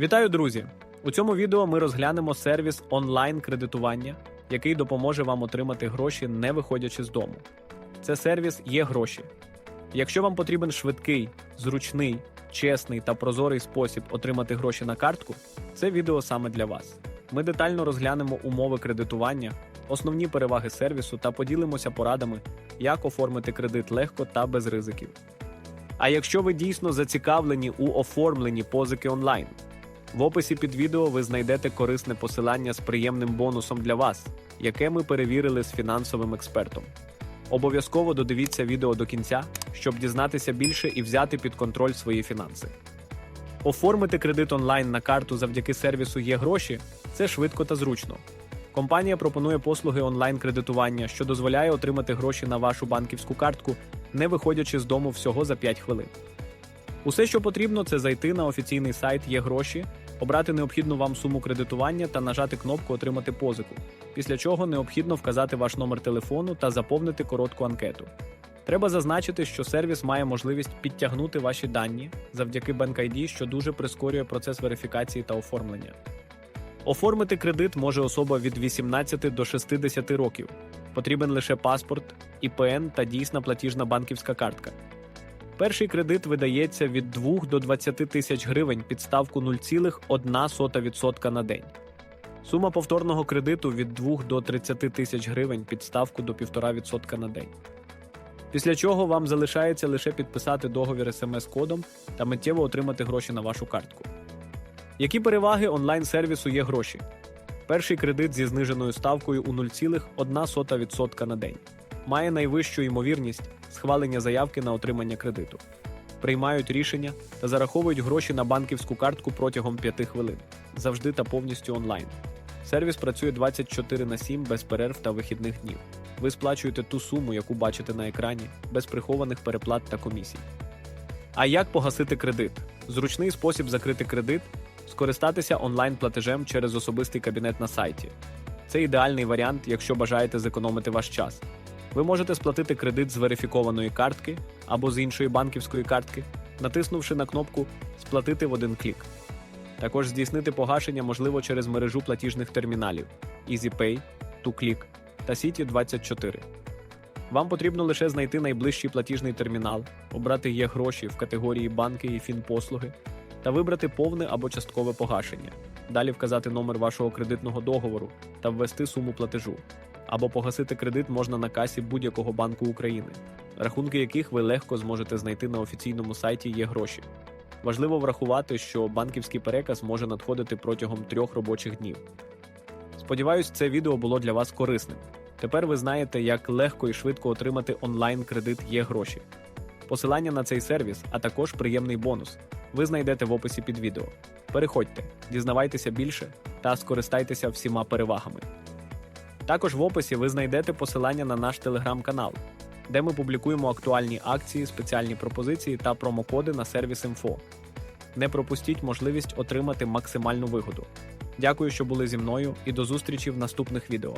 Вітаю, друзі! У цьому відео ми розглянемо сервіс онлайн-кредитування, який допоможе вам отримати гроші, не виходячи з дому. Це сервіс є гроші. Якщо вам потрібен швидкий, зручний, чесний та прозорий спосіб отримати гроші на картку, це відео саме для вас. Ми детально розглянемо умови кредитування, основні переваги сервісу та поділимося порадами, як оформити кредит легко та без ризиків. А якщо ви дійсно зацікавлені у оформленні позики онлайн, в описі під відео ви знайдете корисне посилання з приємним бонусом для вас, яке ми перевірили з фінансовим експертом. Обов'язково додивіться відео до кінця, щоб дізнатися більше і взяти під контроль свої фінанси. Оформити кредит онлайн на карту завдяки сервісу є гроші це швидко та зручно. Компанія пропонує послуги онлайн-кредитування, що дозволяє отримати гроші на вашу банківську картку, не виходячи з дому всього за 5 хвилин. Усе, що потрібно, це зайти на офіційний сайт є гроші, обрати необхідну вам суму кредитування та нажати кнопку Отримати позику. Після чого необхідно вказати ваш номер телефону та заповнити коротку анкету. Треба зазначити, що сервіс має можливість підтягнути ваші дані завдяки BankID, що дуже прискорює процес верифікації та оформлення. Оформити кредит може особа від 18 до 60 років. Потрібен лише паспорт, ІПН та дійсна платіжна банківська картка. Перший кредит видається від 2 до 20 тисяч гривень під ставку 0,1% на день. Сума повторного кредиту від 2 до 30 тисяч гривень під ставку до 1,5% на день. Після чого вам залишається лише підписати договір смс-кодом та миттєво отримати гроші на вашу картку. Які переваги онлайн-сервісу є гроші? Перший кредит зі зниженою ставкою у 0,1% на день. Має найвищу ймовірність схвалення заявки на отримання кредиту. Приймають рішення та зараховують гроші на банківську картку протягом 5 хвилин. Завжди та повністю онлайн. Сервіс працює 24 на 7 без перерв та вихідних днів. Ви сплачуєте ту суму, яку бачите на екрані, без прихованих переплат та комісій. А як погасити кредит? Зручний спосіб закрити кредит скористатися онлайн-платежем через особистий кабінет на сайті. Це ідеальний варіант, якщо бажаєте зекономити ваш час. Ви можете сплатити кредит з верифікованої картки або з іншої банківської картки, натиснувши на кнопку Сплатити в один клік. Також здійснити погашення можливо через мережу платіжних терміналів EasyPay, TuClick та City24. Вам потрібно лише знайти найближчий платіжний термінал, обрати є гроші в категорії банки і фінпослуги та вибрати повне або часткове погашення. Далі вказати номер вашого кредитного договору та ввести суму платежу. Або погасити кредит можна на касі будь-якого банку України, рахунки яких ви легко зможете знайти на офіційному сайті є гроші. Важливо врахувати, що банківський переказ може надходити протягом трьох робочих днів. Сподіваюсь, це відео було для вас корисним. Тепер ви знаєте, як легко і швидко отримати онлайн-кредит є гроші. Посилання на цей сервіс, а також приємний бонус ви знайдете в описі під відео. Переходьте, дізнавайтеся більше та скористайтеся всіма перевагами. Також в описі ви знайдете посилання на наш телеграм-канал, де ми публікуємо актуальні акції, спеціальні пропозиції та промокоди на сервіс інфо. Не пропустіть можливість отримати максимальну вигоду. Дякую, що були зі мною, і до зустрічі в наступних відео.